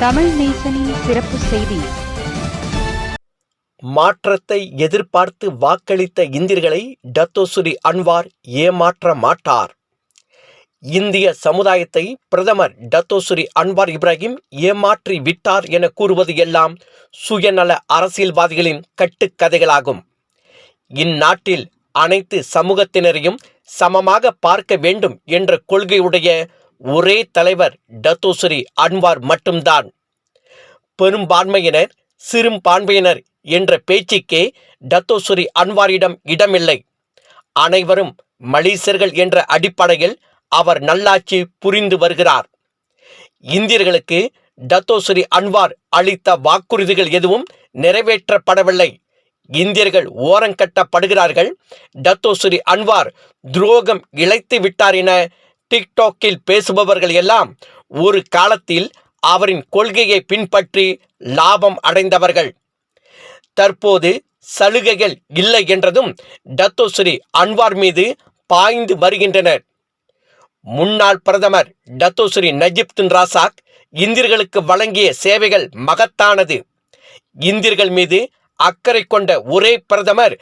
தமிழ் நேசனின் சிறப்பு செய்தி. மாற்றத்தை எதிர்பார்த்து வாக்களித்த இந்தியர்களை டத்தோசுரி அன்வார் ஏமாற்ற மாட்டார். இந்திய சமுதாயத்தை பிரதமர் டத்தோசுரி அன்வார் இப்ராஹிம் ஏமாற்றி விட்டார் என கூறுவது எல்லாம் சுயநல அரசியல்வாதிகளின் கட்டுக்கதைகளாகும். இந்நாட்டில் அனைத்து சமூகத்தினரையும் சமமாக பார்க்க வேண்டும் என்ற கொள்கையுடைய ஒரே தலைவர் டத்தோசுரி அன்வார் மட்டும்தான். பெரும்பான்மையினர் சிறுபான்மையினர் என்ற பேச்சுக்கே டத்தோசுரி அன்வாரிடம் இடமில்லை. அனைவரும் மலேசியர்கள் என்ற அடிப்படையில் அவர் நல்லாட்சி புரிந்து வருகிறார். இந்தியர்களுக்கு டத்தோசுரி அன்வார் அளித்த வாக்குறுதிகள் எதுவும் நிறைவேற்றப்படவில்லை. இந்தியர்கள் ஓரங்கட்டப்படுகிறார்கள். டத்தோசுரி அன்வார் துரோகம் இழைத்து விட்டார் என டிக்டாக்கில் பேசுபவர்கள் எல்லாம் ஒரு காலத்தில் அவரின் கொள்கையை பின்பற்றி லாபம் அடைந்தவர்கள். தற்போது சலுகைகள் இல்லை என்றதும் டத்தோஸ்ரீ அன்வார் மீது பாய்ந்து வருகின்றனர். முன்னாள் பிரதமர் டத்தோஸ்ரீ நஜிப்துன் ராசாக் இந்தியர்களுக்கு வழங்கிய சேவைகள் மகத்தானது. இந்தியர்கள் மீது அக்கறை கொண்ட ஒரே பிரதமர்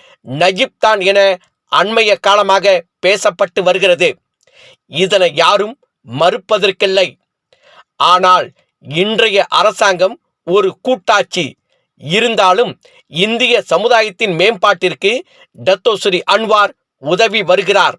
நஜிப் தான் என அண்மைய காலமாக பேசப்பட்டு வருகிறது. இதனை யாரும் மறுப்பதற்கில்லை. ஆனால் இன்றைய அரசாங்கம் ஒரு கூட்டாட்சி. இருந்தாலும் இந்திய சமுதாயத்தின் மேம்பாட்டிற்கு டத்தோஸ்ரீ அன்வார் உதவி வருகிறார்.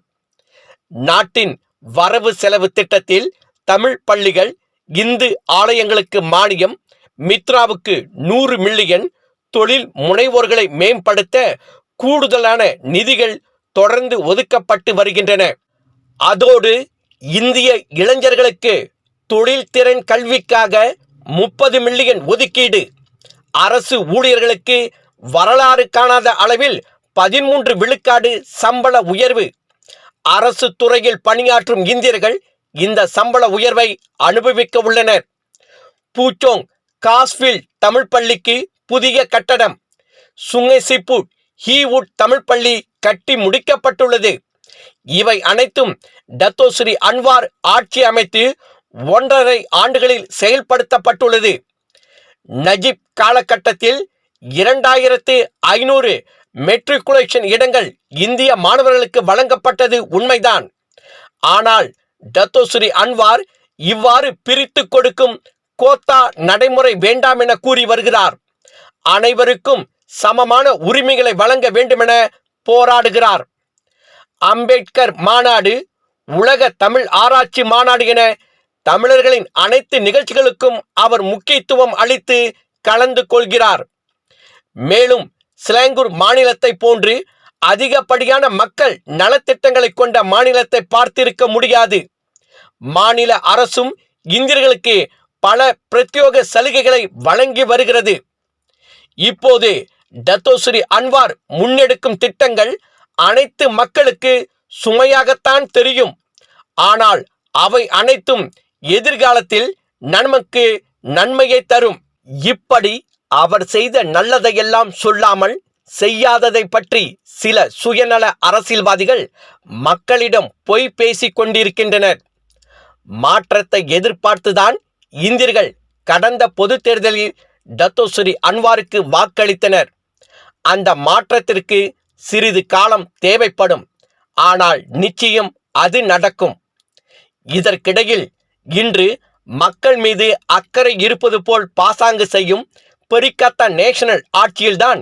நாட்டின் வரவு செலவு திட்டத்தில் தமிழ் பள்ளிகள் இந்து ஆலயங்களுக்கு மானியம் மித்ராவுக்கு நூறு மில்லியன் தொழில் முனைவோர்களை மேம்படுத்த கூடுதலான நிதிகள் தொடர்ந்து ஒதுக்கப்பட்டு வருகின்றன. அதோடு இந்திய இளைஞர்களுக்கு தொழில்திறன் கல்விக்காக முப்பது மில்லியன் ஒதுக்கீடு. அரசு ஊழியர்களுக்கு வரலாறு காணாத அளவில் பதிமூன்று விழுக்காடு சம்பள உயர்வு. அரசு துறையில் பணியாற்றும் இந்தியர்கள் இந்த சம்பள உயர்வை அனுபவிக்க உள்ளனர். பூச்சோங் காஸ்வில் தமிழ் பள்ளிக்கு புதிய கட்டடம். சுங்கைசிப்பூட் ஹீவுட் தமிழ் பள்ளி கட்டி முடிக்கப்பட்டுள்ளது. இவை அனைத்தும் டத்தோஸ்ரீ அன்வார் ஆட்சி அமைத்து ஒன்றரை ஆண்டுகளில் செயல்படுத்தப்பட்டுள்ளது. நஜிப் காலகட்டத்தில் இரண்டாயிரத்து ஐநூறு மெட்ரிகுலேஷன் இடங்கள் இந்திய மாணவர்களுக்கு வழங்கப்பட்டது உண்மைதான். ஆனால் டத்தோஸ்ரீ அன்வார் இவ்வாறு பிரித்து கொடுக்கும் கோத்தா நடைமுறை வேண்டாம் என கூறி வருகிறார். அனைவருக்கும் சமமான உரிமைகளை வழங்க வேண்டுமென போராடுகிறார். அம்பேத்கர் மாநாடு உலக தமிழ் ஆராய்ச்சி மாநாடு என தமிழர்களின் அனைத்து நிகழ்ச்சிகளுக்கும் அவர் முக்கியத்துவம் அளித்து கலந்து கொள்கிறார். மேலும் சிலாங்கூர் மாநிலத்தை போன்று அதிகப்படியான மக்கள் நலத்திட்டங்களை கொண்ட மாநிலத்தை பார்த்திருக்க முடியாது. மாநில அரசும் இந்தியர்களுக்கு பல பிரத்யோக சலுகைகளை வழங்கி வருகிறது. இப்போது டத்தோஸ்ரீ அன்வார் முன்னெடுக்கும் திட்டங்கள் அனைத்து மக்களுக்கு சுமையாகத்தான் தெரியும். ஆனால் அவை அனைத்தும் எதிர்காலத்தில் நமக்கு நன்மையை தரும். இப்படி அவர் செய்த நல்லதையெல்லாம் சொல்லாமல் செய்யாததை பற்றி சில சுயநல அரசியல்வாதிகள் மக்களிடம் பொய் பேசிக் கொண்டிருக்கின்றனர். மாற்றத்தை எதிர்பார்த்துதான் இந்தியர்கள் கடந்த பொது தேர்தலில் டத்தோஸ்ரீ அன்வாருக்கு வாக்களித்தனர். அந்த மாற்றத்திற்கு சிறிது காலம் தேவைப்படும். ஆனால் நிச்சயம் அது நடக்கும். இதற்கிடையில் இன்று மக்கள் மீது அக்கறை இருப்பது போல் பாசாங்கு செய்யும் பெரிக்கத்தா நேஷனல் ஆட்சியில்தான்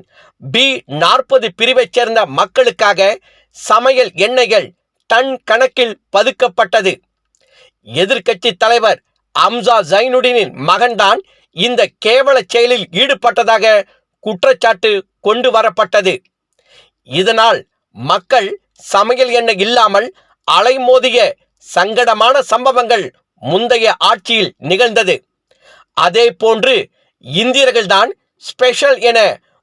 பி நாற்பது பிரிவைச் சேர்ந்த மக்களுக்காக சமையல் எண்ணெய்கள் டன் கணக்கில் பதுக்கப்பட்டது. எதிர்க்கட்சி தலைவர் அம்சா ஜைனுடினின் மகன்தான் இந்த கேவல செயலில் ஈடுபட்டதாக குற்றச்சாட்டு கொண்டு வரப்பட்டது. இதனால் மக்கள் சமையல் எண்ணெய் இல்லாமல் அலைமோதிய சங்கடமான சம்பவங்கள் முந்தைய ஆட்சியில் நிகழ்ந்தது. அதே போன்று இந்தியர்கள்தான் ஸ்பெஷல் என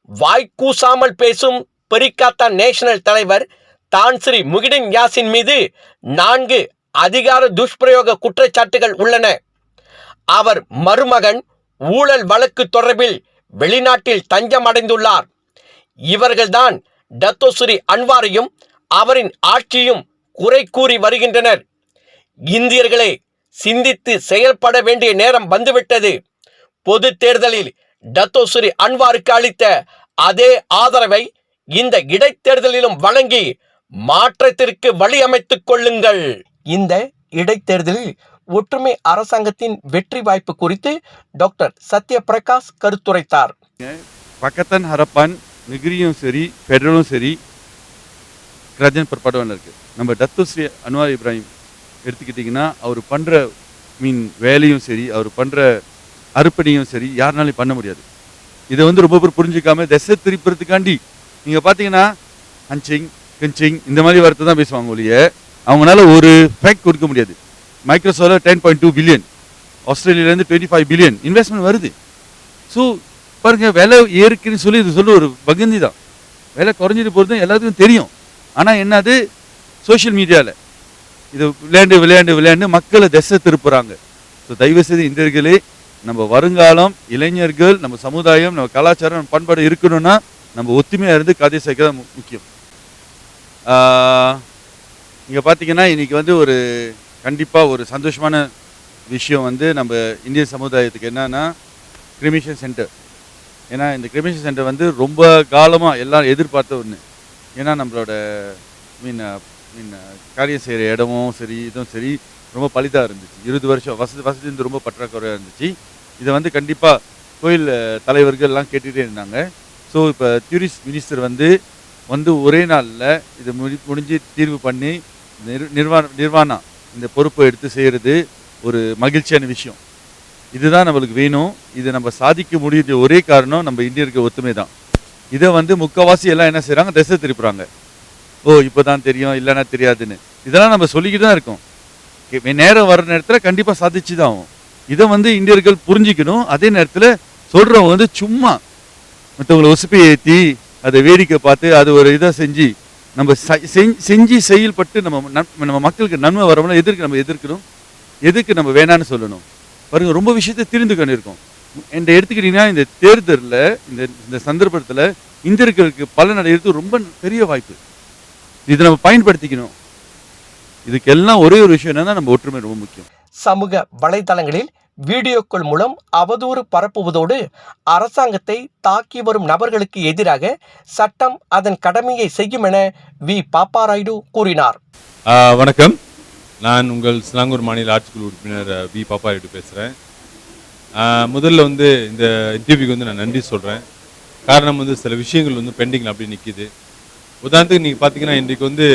வாய்க்கூசாமல் பேசும் பெரிக்காத்தா நேஷனல் தலைவர் தான் ஸ்ரீ முகிடின் யாசின் மீது நான்கு அதிகார துஷ்பிரயோக குற்றச்சாட்டுகள் உள்ளன. அவர் மருமகன் ஊழல் வழக்கு தொடர்பில் வெளிநாட்டில் தஞ்சம் அடைந்துள்ளார் இவர்கள்தான் டத்தோஸ்ரீ அன்வாரையும் அவரின் ஆட்சியும் குறை கூறி வருகின்றனர். இந்தியர்களே சிந்தித்து செயல்பட வேண்டிய நேரம் வந்துவிட்டது. பொது தேர்தலில் டத்தோஸ்ரீ அன்வாருக்கு அளித்த அதே ஆதரவை இந்த இடைத்தேர்தலிலும் வழங்கி மாற்றத்திற்கு வழி அமைத்துக் கொள்ளுங்கள். இந்த இடைத்தேர்தலில் ஒற்றுமை அரசாங்கத்தின் வெற்றி வாய்ப்பு குறித்து டாக்டர் சத்யபிரகாஷ் கருத்துரைத்தார். Pakatan Harapan நெகிரியும் சரி ஃபெடரலும் சரி கிரஜன் பிற்பாடுவன் இருக்கு. நம்ம தத்துஸ்ரீ அன்வார் இப்ராஹிம் எடுத்துக்கிட்டிங்கன்னா அவர் பண்ணுற மீன் வேலையும் சரி அவர் பண்ணுற அறுப்பணியும் சரி யாருனாலையும் பண்ண முடியாது. இதை வந்து ரொம்ப பேர் புரிஞ்சுக்காம திசை திருப்புறதுக்காண்டி நீங்கள் பார்த்தீங்கன்னா அஞ்சிங் கிஞ்சிங் இந்த மாதிரி வார்த்தை தான் பேசுவாங்க ஒழிய அவங்களால ஒரு ஃபேக்ட் கொடுக்க முடியாது. மைக்ரோசாஃப்டில் டென் பாயிண்ட் டூ பில்லியன் ஆஸ்திரேலியாவிலேருந்து டுவெண்ட்டி ஃபைவ் பில்லியன் இன்வெஸ்ட்மெண்ட் வருது. ஸோ பாருங்க விலை ஏறுக்குன்னு சொல்லி இது சொல்லி ஒரு பகிர்ந்தி தான். விலை குறைஞ்சிட்டு போகிறது எல்லாத்துக்கும் தெரியும். ஆனால் என்னது? சோஷியல் மீடியாவில் இது விளையாண்டு விளையாண்டு விளையாண்டு மக்களை திசை திருப்புறாங்க. ஸோ தயவுசெய்து இந்தியர்களே நம்ம வருங்காலம் இளைஞர்கள் நம்ம சமுதாயம் நம்ம கலாச்சாரம் நம்ம பண்பாடு இருக்கணும்னா நம்ம ஒத்துமையாக இருந்து கதை சேர்க்க தான் முக்கியம். இங்கே பார்த்தீங்கன்னா இன்னைக்கு வந்து ஒரு கண்டிப்பாக ஒரு சந்தோஷமான விஷயம் வந்து நம்ம இந்திய சமுதாயத்துக்கு என்னன்னா கிரிமிஷன் சென்டர் ஏன்னா இந்த கிரிமிஷன் சென்டர் வந்து ரொம்ப காலமாக எல்லாம் எதிர்பார்த்த ஒன்று ஏன்னா நம்மளோட மீன் மீன் காரியம் செய்கிற இடமும் சரி இதுவும் சரி ரொம்ப பலிதாக இருந்துச்சு. இருபது வருஷம் வசதி வசதி வந்து ரொம்ப பற்றாக்குறையாக இருந்துச்சு. இதை வந்து கண்டிப்பாக கோயில் தலைவர்கள் எல்லாம் கேட்டுகிட்டே இருந்தாங்க. ஸோ இப்போ டூரிஸ்ட் மினிஸ்டர் வந்து வந்து ஒரே நாளில் இதை முடி முடிஞ்சு தீர்வு பண்ணி நிர் நிர்வாண நிர்வாணம் இந்த பொறுப்பை எடுத்து செய்கிறது ஒரு மகிழ்ச்சியான விஷயம். இதுதான் நம்மளுக்கு வேணும். இதை நம்ம சாதிக்க முடியுது ஒரே காரணம் நம்ம இந்தியருக்கு ஒத்துமை தான். இதை வந்து முக்கவாசி எல்லாம் என்ன செய்கிறாங்க திசை திருப்புறாங்க. ஓ இப்போ தான் தெரியும் இல்லைன்னா தெரியாதுன்னு. இதெல்லாம் நம்ம சொல்லிக்கிட்டு தான் இருக்கோம். நேரம் வர நேரத்தில் கண்டிப்பாக சாதிச்சு தான் ஆகும். இதை வந்து இந்தியர்கள் புரிஞ்சிக்கணும். அதே நேரத்தில் சொல்கிறவங்க வந்து சும்மா மற்றவங்களை உசுப்பி ஏற்றி அதை வேடிக்கை பார்த்து அது ஒரு இதை செஞ்சு நம்ம செ- செஞ்சு செயல்பட்டு நம்ம நம்ம மக்களுக்கு நன்மை வரவங்கள எதிர்க்கு நம்ம எதிர்க்கணும்? எதுக்கு நம்ம வேணான்னு சொல்லணும்? பாருங்க ரொம்ப விஷயத்தை தெரிந்து கொண்டிருக்கோம் இந்த எடுத்துக்கிட்டீங்கன்னா இந்த தேர்தலில் இந்த இந்த சந்தர்ப்பத்தில் இந்தியர்களுக்கு பலன் அடைகிறது ரொம்ப பெரிய வாய்ப்பு. இதை நம்ம பயன்படுத்திக்கணும். இதுக்கெல்லாம் ஒரே ஒரு விஷயம் என்னன்னா நம்ம ஒற்றுமை ரொம்ப முக்கியம். சமூக வலைதளங்களில் வீடியோக்கள் மூலம் அவதூறு பரப்புவதோடு அரசாங்கத்தை தாக்கி வரும் நபர்களுக்கு எதிராக சட்டம் அதன் கடமையை செய்யும் என வி. பாப்பாராயுடு கூறினார். வணக்கம். நான் உங்கள் சிலாங்கூர் மாநில ஆட்சிக்குழு உறுப்பினர் அ, வி. பாப்பாரிட்டு பேசுகிறேன் முதல்ல வந்து இந்த இன்டர்வியூக்கு வந்து நான் நன்றி சொல்கிறேன் காரணம் வந்து சில விஷயங்கள் வந்து பெண்டிங்கில் அப்படி நிற்கிது உதாரணத்துக்கு நீங்கள் பார்த்தீங்கன்னா இன்றைக்கு வந்து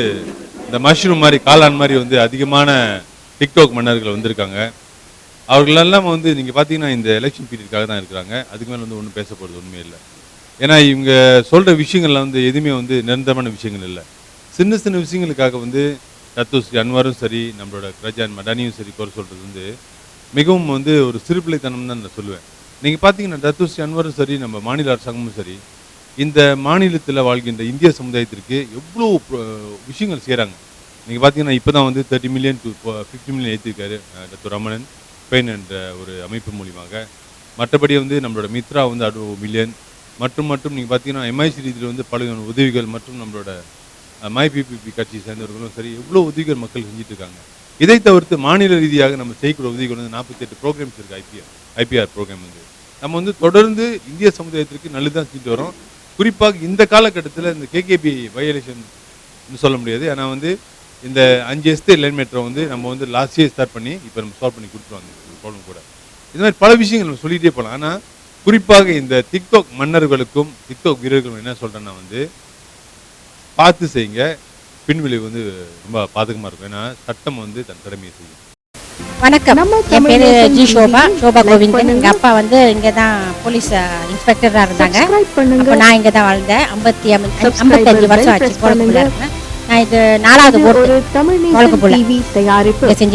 இந்த மஷ்ரூம் மாதிரி காளான் மாதிரி வந்து அதிகமான டிக்டாக் மன்னர்கள் வந்திருக்காங்க. அவர்களெல்லாம் வந்து நீங்கள் பார்த்தீங்கன்னா இந்த எலெக்ஷன் பீரியடுக்காக தான் இருக்கிறாங்க. அதுக்கு மேலே வந்து ஒன்றும் பேச போகிறது உண்மை இல்லை. ஏன்னா இவங்க சொல்கிற விஷயங்கள்லாம் வந்து எதுவுமே வந்து நிரந்தரமான விஷயங்கள் இல்லை. சின்ன சின்ன விஷயங்களுக்காக வந்து தத்துஸ் அன்வாரும் சரி நம்மளோட கிரஜான் மடானியும் சரி குறை சொல்கிறது வந்து மிகவும் வந்து ஒரு சிறுபிள்ளைத்தனம் தான் நான் சொல்லுவேன். நீங்கள் பார்த்தீங்கன்னா தத்துஸ் அன்வாரும் சரி நம்ம மாநில அரசாங்கமும் சரி இந்த மாநிலத்தில் வாழ்கின்ற இந்திய சமுதாயத்திற்கு எவ்வளோ விஷயங்கள் செய்கிறாங்க நீங்கள் பார்த்தீங்கன்னா இப்போ தான் வந்து thirty million to fifty million ஏற்றிருக்காரு doctor Ramanan Bain என்ற ஒரு அமைப்பு மூலியமாக. மற்றபடி வந்து நம்மளோட மித்ரா வந்து அடு மில்லியன் மற்றும் மற்றும் நீங்கள் பார்த்தீங்கன்னா எம்ஐசி ரீதியில் வந்து பல உதவிகள் மற்றும் நம்மளோட மைபிபிபி கட்சியை சேர்ந்தவர்களும் சரி எவ்வளோ உதவிகள் மக்கள் செஞ்சுட்டு இருக்காங்க. இதை தவிர்த்து மாநில ரீதியாக நம்ம செய்யக்கூடிய உதவிகள் வந்து நாற்பத்தெட்டு ப்ரோக்ராம்ஸ் இருக்குது ஐபிஆர் ஐபிஆர் ப்ரோக்ராம் வந்து. நம்ம வந்து தொடர்ந்து இந்திய சமுதாயத்திற்கு நல்லதுதான் செஞ்சுட்டு வரோம். குறிப்பாக இந்த காலகட்டத்தில் இந்த கேகேபி வயலேஷன் சொல்ல முடியாது. ஏன்னா வந்து இந்த அஞ்சு எஸ்தே லைன் மீட்டரை வந்து நம்ம வந்து லாஸ்ட் இயர் ஸ்டார்ட் பண்ணி இப்போ நம்ம சால்வ் பண்ணி கொடுத்துருவாங்க ப்ராப்ளம் கூட. இது மாதிரி பல விஷயங்கள் நம்ம சொல்லிகிட்டே போகலாம். ஆனால் குறிப்பாக இந்த டிக்டாக் மன்னர்களுக்கும் டிக்டாக் வீரர்களும் என்ன சொல்கிறேன்னா வந்து பார்த்து செய்யுங்க. பின்விளைவு வந்து ரொம்ப பாதகமாக இருக்கும். ஏன்னா சட்டம் வந்து தன் கடமையை செய்யும். வணக்கம். நம்ம என் பேரு ஜி சோபா சோபா கோவிந்தன் பண்ணுங்க. எங்க அப்பா வந்து இங்க தான் போலீஸ் இன்ஸ்பெக்டரா இருந்தாங்க. அப்போ நான் இங்க தான் வாழ்ந்தேன். ஐம்பத்தி ஐம்பத்தஞ்சு வருஷம் ஆச்சு நான் இது நாலாவது ஓட்டு ஒரு தமிழ் தயாரிப்பு. செஞ்சு